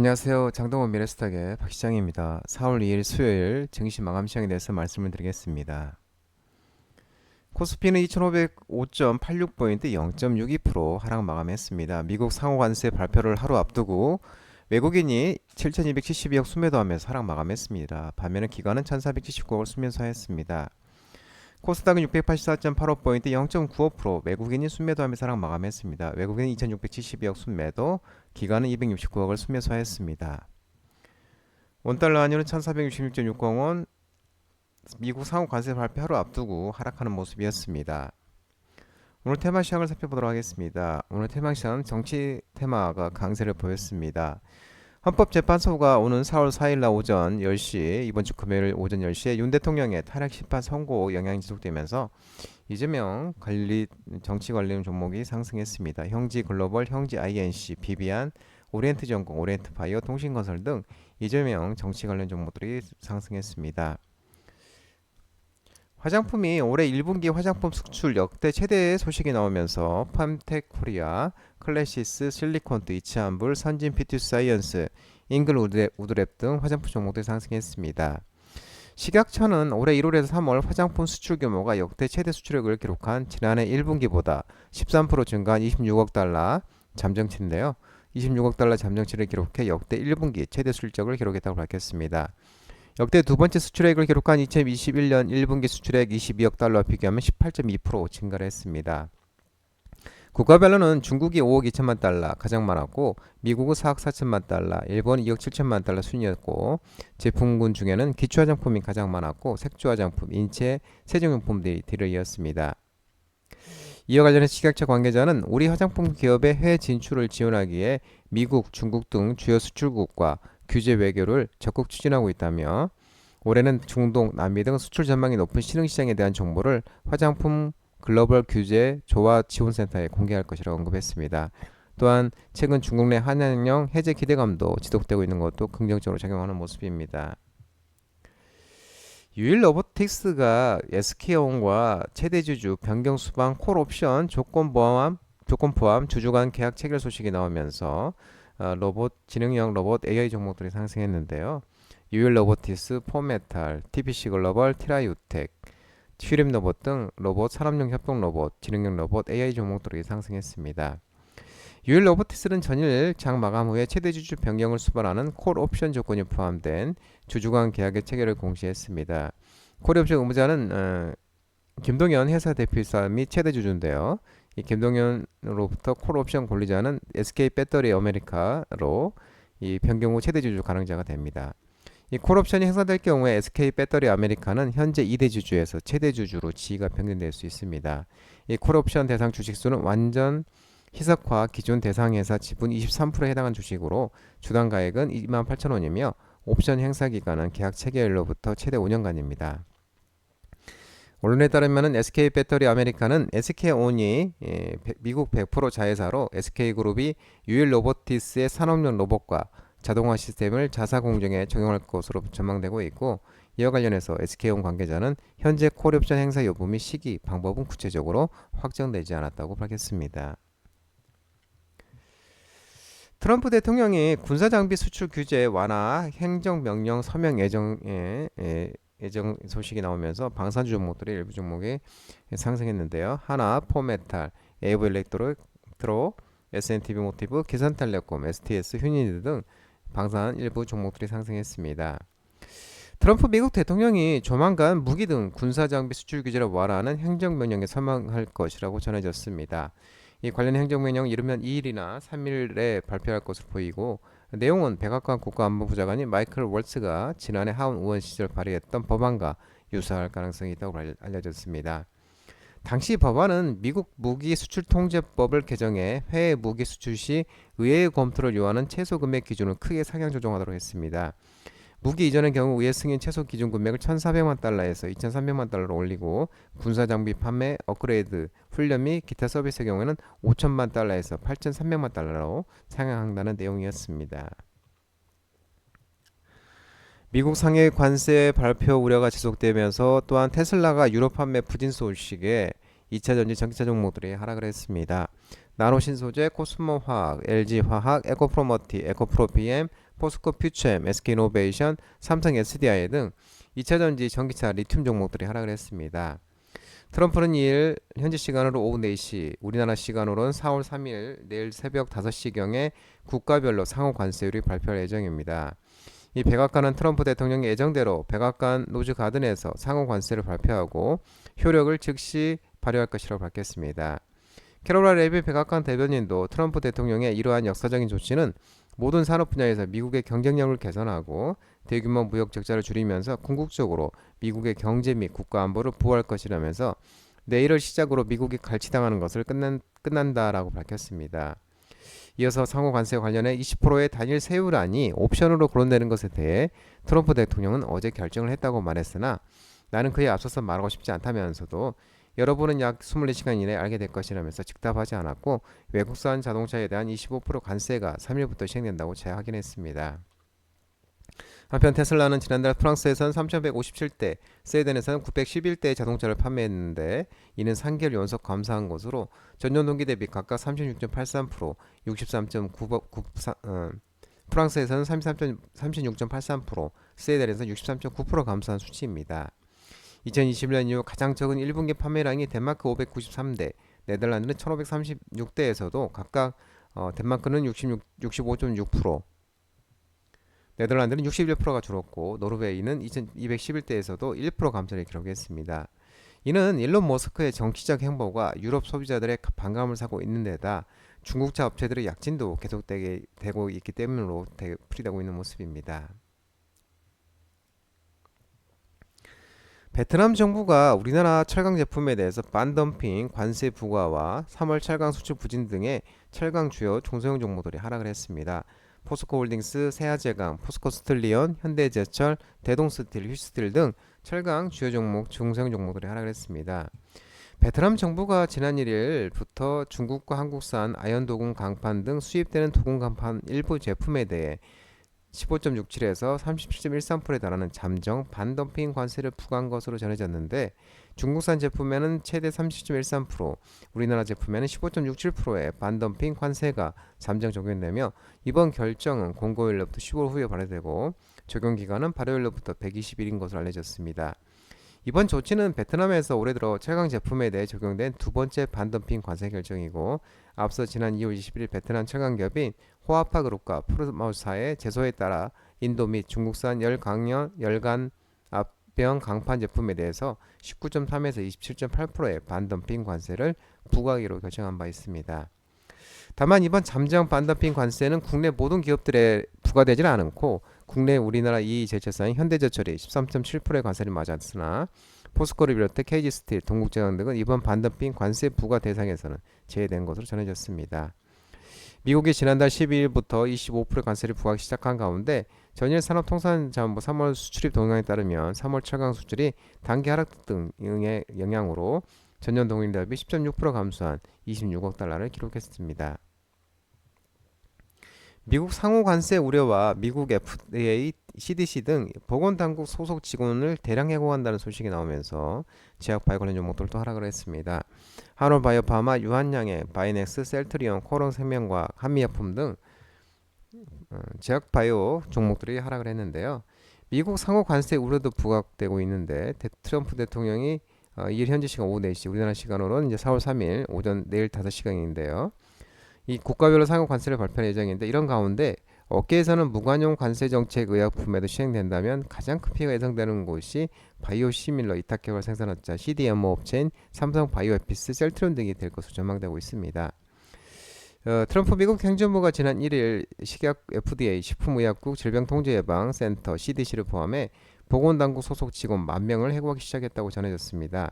안녕하세요. 장동원 미래스탁의 박 시장입니다. 4월 2일 수요일 증시 마감 시장에 대해서 말씀을 드리겠습니다. 코스피는 2505.86포인트 0.62% 하락 마감했습니다. 미국 상호관세 발표를 하루 앞두고 외국인이 7272억 수매도하면서 하락 마감했습니다. 반면에 기관은 1479억을 수매수했습니다. 코스닥은 684.85포인트 0.95% 외국인이 순매도하면서 하락 마감했습니다. 외국인은 2672억 순매도, 기관은 269억을 순매수했습니다. 원달러 환율은 1466.60원, 미국 상호 관세 발표 하루 앞두고 하락하는 모습이었습니다. 오늘 테마 시장을 살펴보도록 하겠습니다. 오늘 테마 시장은 정치 테마가 강세를 보였습니다. 헌법재판소가 오는 4월 4일 날 오전 10시 이번 주 금요일 오전 10시에 윤 대통령의 탄핵 심판 선고 영향이 지속되면서 이재명 관리 정치 관련 종목이 상승했습니다. 형지 글로벌, 형지 INC, 비비안, 오리엔트 전공, 오리엔트 바이오, 통신건설 등 이재명 정치 관련 종목들이 상승했습니다. 화장품이 올해 1분기 화장품 수출 역대 최대 소식이 나오면서 팜텍 코리아, 클래시스, 실리콘트, 이치한불, 선진 피투 사이언스, 잉글 우드랩 등 화장품 종목들이 상승했습니다. 식약처는 올해 1월에서 3월 화장품 수출 규모가 역대 최대 수출액을 기록한 지난해 1분기보다 13% 증가한 26억 달러 잠정치인데요. 26억 달러 잠정치를 기록해 역대 1분기 최대 실적을 기록했다고 밝혔습니다. 역대 두 번째 수출액을 기록한 2021년 1분기 수출액 22억 달러와 비교하면 18.2% 증가를 했습니다. 국가별로는 중국이 5억 2천만 달러 가장 많았고 미국은 4억 4천만 달러, 일본은 2억 7천만 달러 순이었고 제품군 중에는 기초화장품이 가장 많았고 색조화장품, 인체, 세정용품들이 들어이었습니다. 이와 관련해 식약처 관계자는 우리 화장품 기업의 해외 진출을 지원하기에 미국, 중국 등 주요 수출국과 규제 외교를 적극 추진하고 있다며 올해는 중동, 남미 등 수출 전망이 높은 신흥시장에 대한 정보를 화장품 글로벌 규제 조화 지원센터에 공개할 것이라고 언급했습니다. 또한 최근 중국 내 한한령 해제 기대감도 지속되고 있는 것도 긍정적으로 작용하는 모습입니다. 유일 로보틱스가 SK온과 최대 주주 변경 수방 콜 옵션 조건 포함 조건 포함 주주 간 계약 체결 소식이 나오면서 어, 로봇 지능형 로봇 AI 종목들이 상승했는데요. 유일 로보티스, 포메탈, TPC 글로벌, 티라유텍, 슈림 로봇 등 로봇, 산업용 협동 로봇, 지능형 로봇, AI 종목들이 상승했습니다. 유일 로보티스는 전일 장 마감 후에 최대 주주 변경을 수반하는 콜 옵션 조건이 포함된 주주 간 계약의 체결을 공시했습니다. 콜 옵션 의무자는 어, 김동현 회사 대표이사 및 최대 주주인데요. 이 김동현으로부터 콜 옵션 권리자는 SK 배터리 아메리카로 이 변경 후 최대 주주 가능자가 됩니다. 이 콜옵션이 행사될 경우에 SK 배터리 아메리카는 현재 2대 주주에서 최대 주주로 지위가 변경될 수 있습니다. 이 콜옵션 대상 주식수는 완전 희석화 기존 대상회사 지분 23%에 해당한 주식으로 주당 가액은 28,000원이며 옵션 행사 기간은 계약 체결일로부터 최대 5년간입니다. 언론에 따르면 SK 배터리 아메리카는 SK온이 예, 미국 100% 자회사로 SK그룹이 유일 로보티스의 산업용 로봇과 자동화 시스템을 자사 공정에 적용할 것으로 전망되고 있고 이와 관련해서 SK온 관계자는 현재 콜옵션 행사 여부 및 시기, 방법은 구체적으로 확정되지 않았다고 밝혔습니다. 트럼프 대통령이 군사 장비 수출 규제 완화 행정명령 서명 예정에 예정 소식이 나오면서 방산주 종목들이 일부 종목이 상승했는데요. 하나, 포메탈, 에이브 일렉트로, S&T 모티브, 기산텔레콤, STS, 휴니드 등 방산 일부 종목들이 상승했습니다. 트럼프 미국 대통령이 조만간 무기 등 군사 장비 수출 규제를 완화하는 행정 명령에 서명할 것이라고 전해졌습니다. 이 관련 행정 명령 이르면 2일이나 3일에 발표할 것으로 보이고 내용은 백악관 국가안보부 장관인 마이클 월츠가 지난해 하원 의원 시절 발의했던 법안과 유사할 가능성이 있다고 알려졌습니다. 당시 법안은 미국 무기 수출 통제법을 개정해 해외 무기 수출 시 의회의 검토를 요하는 최소 금액 기준을 크게 상향 조정하도록 했습니다. 무기 이전의 경우 의회 승인 최소 기준 금액을 1,400만 달러에서 2,300만 달러로 올리고 군사 장비 판매, 업그레이드, 훈련 및 기타 서비스의 경우에는 5천만 달러에서 8,300만 달러로 상향한다는 내용이었습니다. 미국 상해 관세 발표 우려가 지속되면서 또한 테슬라가 유럽 판매 부진 소식에 2차 전지 전기차 종목들이 하락을 했습니다. 나노신소재, 코스모화학, LG화학, 에코프로머티, 에코프로비엠, 포스코 퓨처엠, SK이노베이션, 삼성 SDI 등 2차전지 전기차 리튬 종목들이 하락을 했습니다. 트럼프는 2일 현지 시간으로 오후 4시, 우리나라 시간으로는 4월 3일 내일 새벽 5시경에 국가별로 상호 관세율이 발표할 예정입니다. 이 백악관은 트럼프 대통령의 예정대로 백악관 노즈 가든에서 상호 관세를 발표하고 효력을 즉시 발효할 것이라고 밝혔습니다. 캐롤라 레비 백악관 대변인도 트럼프 대통령의 이러한 역사적인 조치는 모든 산업 분야에서 미국의 경쟁력을 개선하고 대규모 무역 적자를 줄이면서 궁극적으로 미국의 경제 및 국가 안보를 보호할 것이라면서 내일을 시작으로 미국이 갈취당하는 것을 끝난, 끝난다라고 밝혔습니다. 이어서 상호 관세 관련해 20%의 단일 세율안이 옵션으로 거론되는 것에 대해 트럼프 대통령은 어제 결정을 했다고 말했으나 나는 그에 앞서서 말하고 싶지 않다면서도 여러분은 약 24시간 이내에 알게 될 것이라면서 즉답하지 않았고 외국산 자동차에 대한 25% 관세가 3일부터 시행된다고 재확인했습니다. 한편 테슬라는 지난달 프랑스에선 3,157대, 스웨덴에서는 911대의 자동차를 판매했는데 이는 3개월 연속 감소한 것으로 전년 동기 대비 각각 36.83%, 63.9 어, 프랑스에서는 36.83%, 스웨덴에서는 63.9% 감소한 수치입니다. 2021년 이후 가장 적은 1분기 판매량이 덴마크 593대, 네덜란드는 1536대에서도 각각 어, 덴마크는 66, 65.6%, 네덜란드는 61%가 줄었고 노르웨이는 2211대에서도 1% 감소를 기록했습니다. 이는 일론 머스크의 정치적 행보가 유럽 소비자들의 반감을 사고 있는 데다 중국차 업체들의 약진도 계속되고 있기 때문으로 풀이되고 있는 모습입니다. 베트남 정부가 우리나라 철강 제품에 대해서 반덤핑, 관세 부과와 3월 철강 수출 부진 등의 철강 주요 중소형 종목들이 하락을 했습니다. 포스코 홀딩스, 세아제강, 포스코스틀리온, 현대제철, 대동스틸, 휴스틸 등 철강 주요 종목, 중소형 종목들이 하락을 했습니다. 베트남 정부가 지난 1일부터 중국과 한국산 아연 도금 강판 등 수입되는 도금 강판 일부 제품에 대해 15.67에서 37.13%에 달하는 잠정 반덤핑 관세를 부과한 것으로 전해졌는데 중국산 제품에는 최대 30.13%, 우리나라 제품에는 15.67%의 반덤핑 관세가 잠정 적용되며 이번 결정은 공고일로부터 10월 후에 발효되고 적용 기간은 발효일로부터 120일인 것으로 알려졌습니다. 이번 조치는 베트남에서 올해 들어 최강 제품에 대해 적용된 두 번째 반덤핑 관세 결정이고 앞서 지난 2월 21일 베트남 최강기업인 호아파 그룹과 프로마우사의 제소에 따라 인도 및 중국산 열강연 열간 압병 강판 제품에 대해서 19.3에서 27.8%의 반덤핑 관세를 부과하기로 결정한 바 있습니다. 다만 이번 잠정 반덤핑 관세는 국내 모든 기업들에 부과되지 않고 국내 우리나라 이 제철사인 현대제철이 13.7%의 관세를 맞았으나 포스코를 비롯해 KG스틸, 동국제강 등은 이번 반덤핑 관세 부과 대상에서는 제외된 것으로 전해졌습니다. 미국이 지난달 12일부터 25% 관세를 부과하기 시작한 가운데 전일 산업통상자원부 3월 수출입 동향에 따르면 3월 철강 수출이 단기 하락 등의 영향으로 전년 동일 대비 10.6% 감소한 26억 달러를 기록했습니다. 미국 상호 관세 우려와 미국 FDA, CDC 등 보건당국 소속 직원을 대량 해고한다는 소식이 나오면서 제약바이오 관련 종목들도 하락을 했습니다. 한올바이오파마, 유한양의 바이넥스, 셀트리온, 코롱생명과학, 한미약품 등 어, 제약바이오 종목들이 하락을 했는데요. 미국 상호 관세 우려도 부각되고 있는데 트럼프 대통령이 어, 2일 현지 시간 오후 4시 우리나라 시간으로는 이제 4월 3일 오전 내일 5시간인데요. 이 국가별로 상호 관세를 발표할 예정인데 이런 가운데 업계에서는 무관용 관세 정책 의약 품에도 시행된다면 가장 큰 피해가 예상되는 곳이 바이오 시밀러 이타케발 생산업자 CDMO 업체인 삼성 바이오에피스, 셀트론 등이 될 것으로 전망되고 있습니다. 어, 트럼프 미국 행정부가 지난 1일 식약 FDA 식품의약국 질병통제예방센터 CDC를 포함해 보건당국 소속 직원 만 명을 해고하기 시작했다고 전해졌습니다.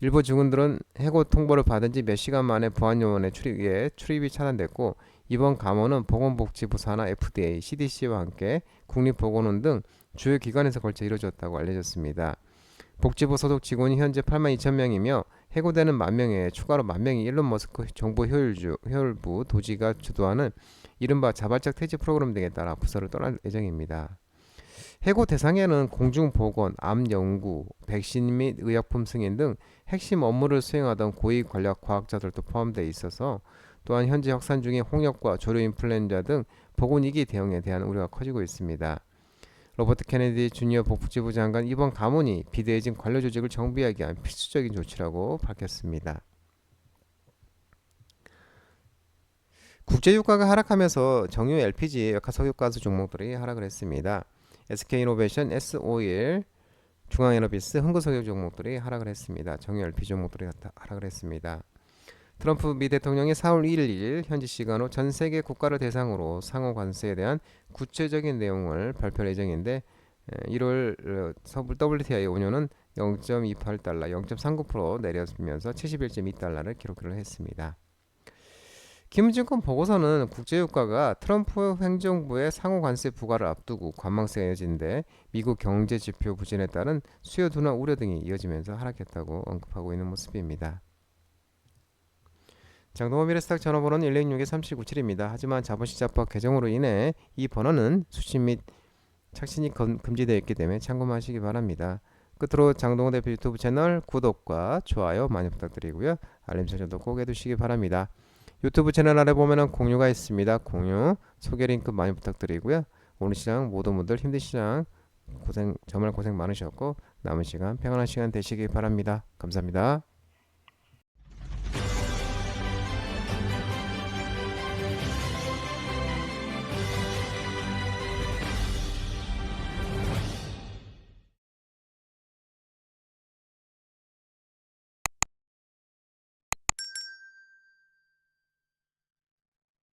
일부 증언들은 해고 통보를 받은 지 몇 시간 만에 보안요원의 출입에 출입이 차단됐고 이번 감원은 보건복지부 산하 FDA, CDC와 함께 국립보건원 등 주요 기관에서 걸쳐 이루어졌다고 알려졌습니다. 복지부 소속 직원이 현재 8만 2천 명이며 해고되는 만 명에 추가로 만 명이 일론 머스크 정부 효율주, 효율부 도지가 주도하는 이른바 자발적 퇴직 프로그램 등에 따라 부서를 떠날 예정입니다. 해고 대상에는 공중보건, 암연구, 백신 및 의약품 승인 등 핵심 업무를 수행하던 고위 권력 과학자들도 포함되어 있어서 또한 현재 확산 중인 홍역과 조류 인플루엔자 등 보건 위기 대응에 대한 우려가 커지고 있습니다. 로버트 케네디 주니어 복지부 장관 이번 가문이 비대해진 관료 조직을 정비하기 위한 필수적인 조치라고 밝혔습니다. 국제유가가 하락하면서 정유 LPG 역화석유가스 종목들이 하락을 했습니다. SK이노베이션, S51, 중앙에너비스, 흥구석유 종목들이 하락을 했습니다. 정유 LPG 종목들이 다 하락을 했습니다. 트럼프 미 대통령이 4월 1일 현지 시간으로 전 세계 국가를 대상으로 상호 관세에 대한 구체적인 내용을 발표할 예정인데 1월 서불 WTI 원유는 0.28달러, 0.39% 내렸으면서 71.2달러를 기록을 했습니다. 김증권 보고서는 국제유가가 트럼프 행정부의 상호 관세 부과를 앞두고 관망세가 이어진데 미국 경제 지표 부진에 따른 수요 둔화 우려 등이 이어지면서 하락했다고 언급하고 있는 모습입니다. 장동호 미래스탁 전화번호는 106-3797입니다. 하지만 자본시장법 개정으로 인해 이 번호는 수신 및 착신이 금- 금지되어 있기 때문에 참고하시기 바랍니다. 끝으로 장동호 대표 유튜브 채널 구독과 좋아요 많이 부탁드리고요. 알림 설정도 꼭 해두시기 바랍니다. 유튜브 채널 아래 보면은 공유가 있습니다. 공유 소개 링크 많이 부탁드리고요. 오늘 시장 모든 분들 힘든 시장 고생 정말 고생 많으셨고 남은 시간 평안한 시간 되시기 바랍니다. 감사합니다.